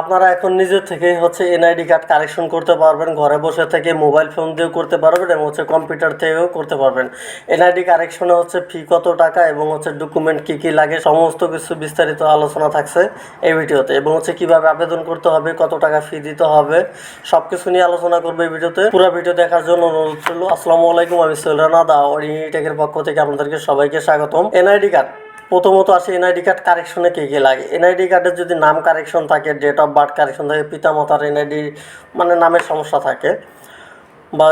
আপনারা এখন নিজের থেকেই হচ্ছে এনআইডি কার্ড কালেকশন করতে পারবেন, ঘরে বসে থেকে মোবাইল ফোন দিয়েও করতে পারবেন এবং হচ্ছে কম্পিউটার থেকেও করতে পারবেন। এনআইডি কালেকশনে হচ্ছে ফি কত টাকা এবং হচ্ছে ডকুমেন্ট কী কী লাগে, সমস্ত কিছু বিস্তারিত আলোচনা থাকছে এই ভিডিওতে এবং হচ্ছে কীভাবে আবেদন করতে হবে, কত টাকা ফি দিতে হবে সব কিছু নিয়ে আলোচনা করব এই ভিডিওতে। পুরো ভিডিও দেখার জন্য অনুরোধ করল আসসালামু আলাইকুম, আমি সৈরানা দা অরিটেকের পক্ষ থেকে আপনাদেরকে সবাইকে স্বাগতম। এনআইডি কার্ড প্রথমত আসে এনআইডি কার্ড কারেকশনে কী কী লাগে। এনআইডি কার্ডের যদি নাম কারেকশন থাকে ডেট অফ বার্থ কারেকশন থাকে, পিতামাতার এনআইডি মানে নামের সমস্যা থাকে বা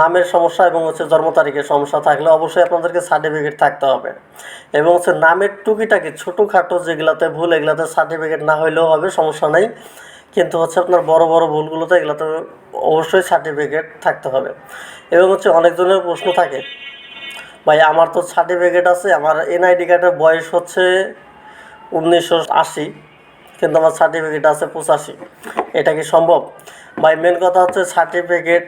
নামের সমস্যা এবং হচ্ছে জন্ম তারিখের সমস্যা থাকলে অবশ্যই আপনাদেরকে সার্টিফিকেট থাকতে হবে। এবং হচ্ছে নামের টুকিটাকি ছোটোখাটো যেগুলাতে ভুল, এগুলাতে সার্টিফিকেট না হইলেও হবে, সমস্যা নেই। কিন্তু হচ্ছে আপনার বড় বড় ভুলগুলোতে এগুলোতে অবশ্যই সার্টিফিকেট থাকতে হবে। এবং হচ্ছে অনেকজনের প্রশ্ন থাকে ভাই, আমার তো সার্টিফিকেট আছে, আমার এনআইডি কার্ডের বয়স হচ্ছে উনিশশো আশি, কিন্তু আমার সার্টিফিকেট আছে পঁচাশি। এটা কি সম্ভব? ভাই মেন কথা হচ্ছে সার্টিফিকেট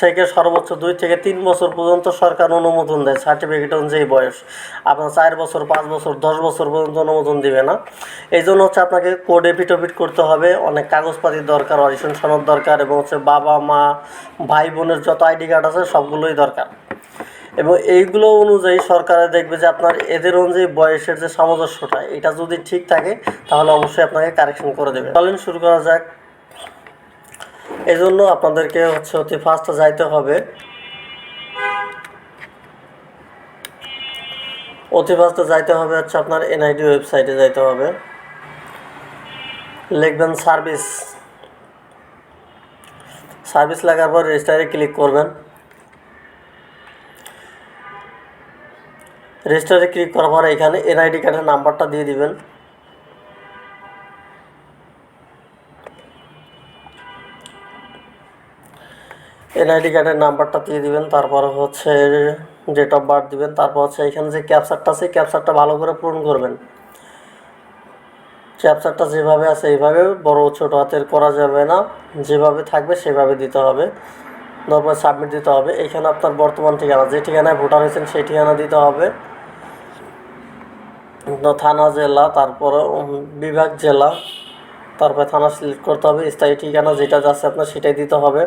থেকে সর্বোচ্চ দুই থেকে তিন বছর পর্যন্ত সরকার অনুমোদন দেয় সার্টিফিকেট অনুযায়ী বয়স। আপনার চার বছর, পাঁচ বছর, দশ বছর পর্যন্ত অনুমোদন দিবে না। এই জন্য হচ্ছে আপনাকে কোড এফিডেভিট করতে হবে, অনেক কাগজপাতির দরকার, অডিশন সনদ দরকার, এবং হচ্ছে বাবা, মা, ভাই, বোনের যত আইডি কার্ড আছে সবগুলোই দরকার। এবং এইগুলো অনুযায়ী সরকারে দেখবে যে আপনার এদের অনুযায়ী বয়সের যে সামঞ্জস্যটা, এটা যদি ঠিক থাকে, তাহলে অবশ্যই আপনাকে কারেকশন করে দেবে। চলেন শুরু করা যাক। এই জন্য আপনাদেরকে হচ্ছে অতি ফার্স্ট যাইতে হবে। অতি ফার্স্টে যাইতে হবে হচ্ছে আপনার এনআইডি ওয়েবসাইটে যাইতে হবে। লিখবেন সার্ভিস সার্ভিস লাগার পর রেজিস্টারে ক্লিক করবেন। রেজিস্টারে ক্লিক করার পর এখানে এনআইডি কার্ডের নাম্বারটা দিয়ে দিবেন। এনআইডি কার্ডের নাম্বারটা দিয়ে দিবেন, তারপর হচ্ছে ডেট অফ বার্থ দিবেন, তারপর হচ্ছে এখানে যে ক্যাপচারটা আছে ক্যাপচারটা ভালো করে পূরণ করবেন। ক্যাপচারটা যেভাবে আছে এইভাবে, বড় ছোট হাতের করা যাবে না, যেভাবে থাকবে সেভাবে দিতে হবে। তারপর সাবমিট দিতে হবে। এখানে আপনার বর্তমান ঠিকানা, যে ঠিকানায় ভোটার হয়েছেন সেই ঠিকানা দিতে হবে। থানা জেলা, তারপরে বিভাগ জেলা, তারপরে থানা সিলেক্ট করতে হবে। স্থায়ী ঠিকানা যেটা যাচ্ছে আপনার সেটাই দিতে হবে।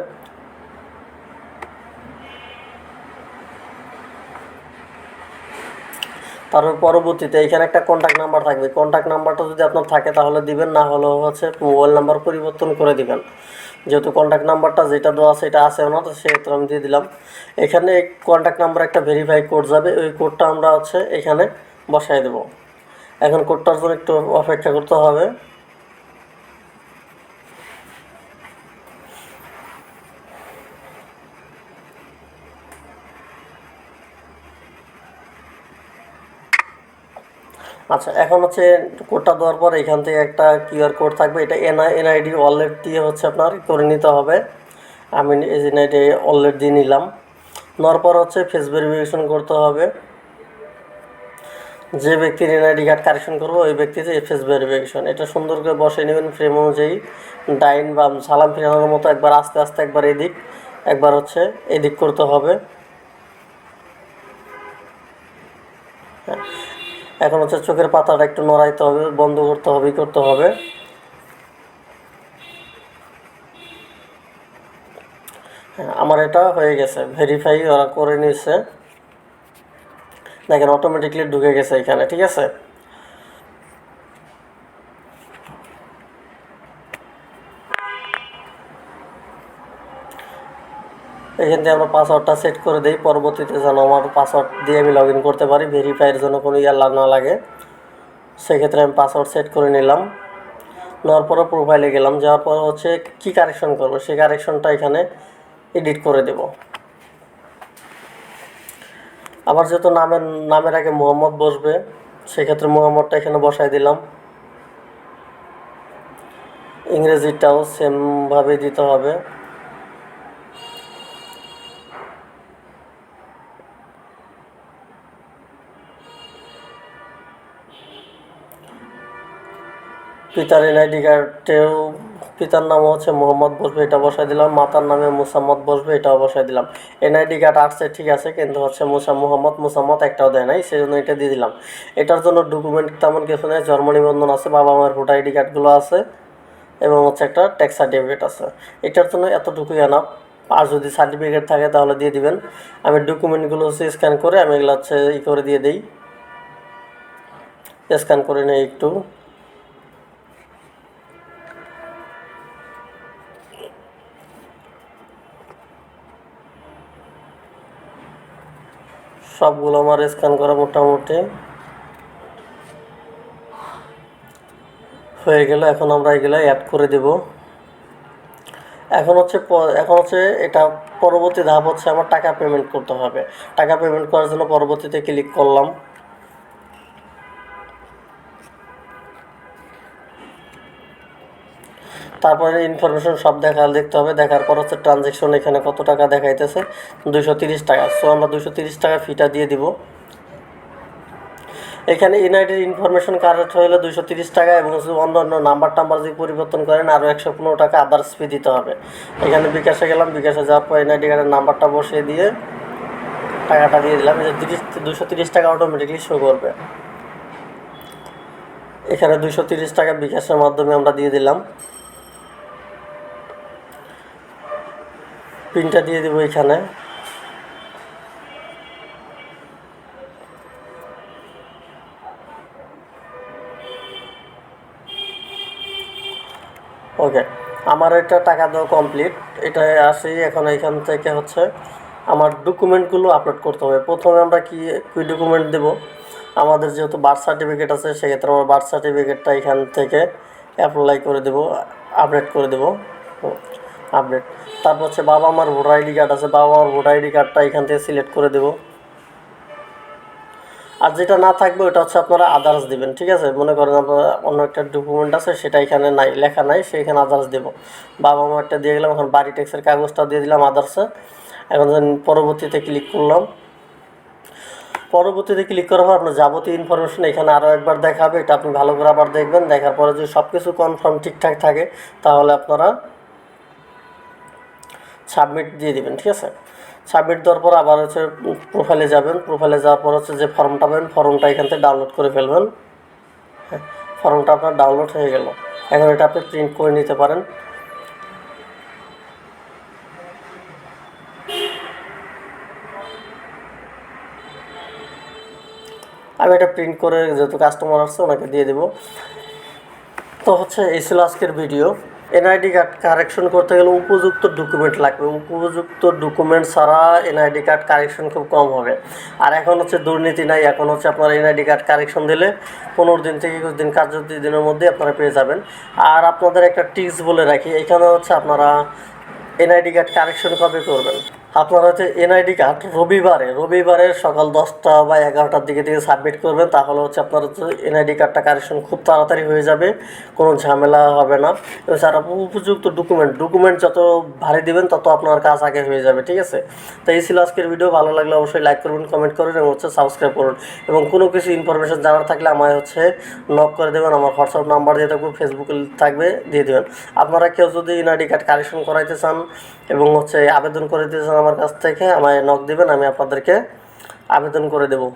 তারপর পরবর্তীতে এখানে একটা কন্ট্যাক্ট নাম্বার থাকবে। কন্ট্যাক্ট নাম্বারটা যদি আপনার থাকে তাহলে দিবেন, না হলে হচ্ছে মোবাইল নাম্বার পরিবর্তন করে দিবেন। যেহেতু কন্ট্যাক্ট নাম্বারটা যেটা দেওয়া সেটা আছে না, তো সেহেতু আমি দিয়ে দিলাম। এখানে কন্ট্যাক্ট নাম্বার একটা ভেরিফাই কোড যাবে, ওই কোডটা আমরা হচ্ছে এখানে বসাই দেব। এখন কোডটার জন্য একটু অপেক্ষা করতে হবে। আচ্ছা এখন হচ্ছে কোডটা দেওয়ার পর এখান থেকে একটা কিউআর কোড থাকবে, এটা এনআই এনআইডি ওয়ালেট দিয়ে হচ্ছে আপনার করে নিতে হবে। আমি এনআইডি ওয়ালেট দিয়ে নিলাম। নেওয়ার পর হচ্ছে ফেস ভেরিফিকেশন করতে হবে। যে ব্যক্তির এনআইডি কার্ড কারেকশন করব ওই ব্যক্তিতে ফেস ভেরিফিকেশন এটা সুন্দর করে বসে নেবেন ফ্রেম অনুযায়ী। ডাইন বাম সালাম ফিরানোর মতো একবার আস্তে আস্তে একবার এদিক একবার হচ্ছে এদিক করতে হবে। এখন হচ্ছে চোখের পাতাটা একটু নড়াইতে হবে বন্ধ করতে হবে করতে হবে। হ্যাঁ, আমার এটা হয়ে গেছে ভেরিফাই ওরা করে নিয়েছে। দেখেন অটোমেটিকলি ঢুকে গেছে এখানে, ঠিক আছে? এখান থেকে আমরা পাসওয়ার্ডটা সেট করে দিই, পরবর্তীতে যেন আমার পাসওয়ার্ড দিয়ে আমি লগ করতে পারি ভেরিফাইয়ের জন্য কোনো ইয়ার না লাগে। সেক্ষেত্রে আমি পাসওয়ার্ড সেট করে নিলাম। নেওয়ার পরে প্রোফাইলে গেলাম, যাওয়ার পর হচ্ছে কি কারেকশন করব? সেই কারেকশনটা এখানে এডিট করে দেব। আবার যেহেতু নামের নামের আগে মোহাম্মদ বসবে, সেক্ষেত্রে মোহাম্মদটা এখানে বসাই দিলাম। ইংরেজিটাও সেমভাবে দিতে হবে। পিতার এনআইডি কার্ডেও পিতার নাম হচ্ছে মোহাম্মদ বসবে, এটা বসাই দিলাম। মাতার নামে মুসাম্মদ বসবে, এটাও বসাই দিলাম। এনআইডি কার্ড আসছে, ঠিক আছে, কিন্তু হচ্ছে মুসা, মোহাম্মদ, মুসাম্মদ একটাও দেয় নাই সেই জন্য এটা দিয়ে দিলাম। এটার জন্য ডকুমেন্ট তেমন কিছু নেই, জন্ম নিবন্ধন আছে, বাবা মায়ের ভোটার আইডি কার্ডগুলো আছে, এবং হচ্ছে একটা ট্যাক্স সার্টিফিকেট আছে। এটার জন্য এতটুকুই আনা। আর যদি সার্টিফিকেট থাকে, তাহলে দিয়ে দিবেন। আমি ডকুমেন্টগুলো হচ্ছে স্ক্যান করে, আমি এগুলো হচ্ছে ই করে দিয়ে দিই। স্ক্যান করে নিই একটু। সবগুলো আমার স্ক্যান করা মোটামুটি হয়ে গেল। এখন আমরা এগুলো অ্যাড করে দেব। এখন হচ্ছে এখন হচ্ছে এটা পরবর্তী ধাপ হচ্ছে আমার টাকা পেমেন্ট করতে হবে। টাকা পেমেন্ট করার জন্য পরবর্তীতে ক্লিক করলাম। তারপরে ইনফরমেশন সব দেখা দেখতে হবে। দেখার পর হচ্ছে ট্রানজেকশন এখানে কত টাকা দেখাইতেছে? দুশো তিরিশ টাকা। সো আমরা দুশো তিরিশ টাকা ফিটা দিয়ে দিব। এখানে এনআইডির ইনফরমেশন কারেক্ট হলে দুশো তিরিশ টাকা এবং অন্য অন্য নাম্বার টাম্বার যদি পরিবর্তন করেন আরও একশো পনেরো টাকা আদার্স ফি দিতে হবে। এখানে বিকাশে গেলাম, বিকাশে যাওয়ার পর এনআইডি কার্ডের নাম্বারটা বসিয়ে দিয়ে টাকাটা দিয়ে দিলাম। এই তিরিশ দুশো তিরিশ টাকা অটোমেটিকলি শো করবে। এখানে দুশো তিরিশ টাকা বিকাশের মাধ্যমে আমরা দিয়ে দিলাম। পিনটা দিয়ে দেবো এখানে। ওকে আমার এটা টাকা দেওয়া কমপ্লিট এটা আসি এখন এখান থেকে হচ্ছে আমার ডকুমেন্টগুলো আপলোড করতে হবে। প্রথমে আমরা কি কি ডকুমেন্ট দেব? আমাদের যেহেতু বার্থ সার্টিফিকেট আছে, সেক্ষেত্রে আমার বার্থ সার্টিফিকেটটা এখান থেকে অ্যাপ্লাই করে দেব আপডেট করে দেব। আপডেট তারপর হচ্ছে বাবা আমার ভোটার আইডি কার্ড আছে, বাবা আমার ভোটার আইডি কার্ডটা এখান থেকে সিলেক্ট করে দেবো। আর যেটা না থাকবে ওটা হচ্ছে আপনারা আদার্স দিবেন, ঠিক আছে? মনে করেন আপনারা অন্য একটা ডকুমেন্ট আছে, সেটা এখানে নাই, লেখা নাই সেখানে আদার্স দেবো। বাবা মা একটা দিয়ে গেলাম, এখন বাড়ি ট্যাক্সের কাগজটা দিয়ে দিলাম আদার্সে এখন পরবর্তীতে ক্লিক করলাম। পরবর্তীতে ক্লিক করার পর আপনার যাবতীয় ইনফরমেশন এখানে আরও একবার দেখাবে, এটা আপনি ভালো করে আবার দেখবেন। দেখার পরে যদি সব কিছু কনফার্ম ঠিকঠাক থাকে, তাহলে আপনারা সাবমিট দিয়ে দিবেন, ঠিক আছে? সাবমিট দেওয়ার পর আবার হচ্ছে প্রোফাইলে যাবেন প্রোফাইলে যাওয়ার পর হচ্ছে যে ফর্মটা পাবেন ফর্মটা এখান থেকে ডাউনলোড করে ফেলবেন। হ্যাঁ ফর্মটা আপনার ডাউনলোড হয়ে গেল। এখন এটা আপনি প্রিন্ট করে নিতে পারেন। আমি এটা প্রিন্ট করে যেহেতু কাস্টমার আসছে, ওনাকে দিয়ে দেবো। তো হচ্ছে, এই ছিল আজকের ভিডিও এনআইডি কার্ড কারেকশন করতে গেলে উপযুক্ত ডকুমেন্ট লাগবে। উপযুক্ত ডকুমেন্ট ছাড়া এনআইডি কার্ড কারেকশন খুব কম হবে। আর এখন হচ্ছে দুর্নীতি নাই, এখন হচ্ছে আপনার এনআইডি কার্ড কারেকশন দিলে পনেরো দিন থেকে একুশ দিন কার্য দিনের মধ্যে আপনারা পেয়ে যাবেন। আর আপনাদের একটা টিপস বলে রাখি, এখানে হচ্ছে আপনারা এনআইডি কার্ড কারেকশন কবে করবেন? আপনারা হচ্ছে এনআইডি কার্ড রবিবারে রবিবারে সকাল দশটা বা এগারোটার দিকে থেকে সাবমিট করবেন, তাহলে হচ্ছে আপনার হচ্ছে এনআইডি কার্ডটা কারেকশন খুব তাড়াতাড়ি হয়ে যাবে, কোনো ঝামেলা হবে না। এছাড়া উপযুক্ত ডকুমেন্ট ডকুমেন্ট যত ভারী দিবেন, তত আপনার কাজ আগে হয়ে যাবে, ঠিক আছে? তো এই ছিল আজকের ভিডিও ভালো লাগলে অবশ্যই লাইক করবেন কমেন্ট করুন এবং হচ্ছে সাবস্ক্রাইব করুন। এবং কোনো কিছু ইনফরমেশন জানার থাকলে আমায় হচ্ছে নক করে দেবেন, আমার হোয়াটসঅ্যাপ নাম্বার দিয়ে থাকবে ফেসবুকে থাকবে, দিয়ে দেবেন। আপনারা কেউ যদি এনআইডি কার্ড কারেকশন করাইতে চান এবং হচ্ছে আবেদন করে দিতে চান আমার কাছ থেকে আমায় নক দিবেন আমি আপনাদেরকে আবেদন করে দেবো।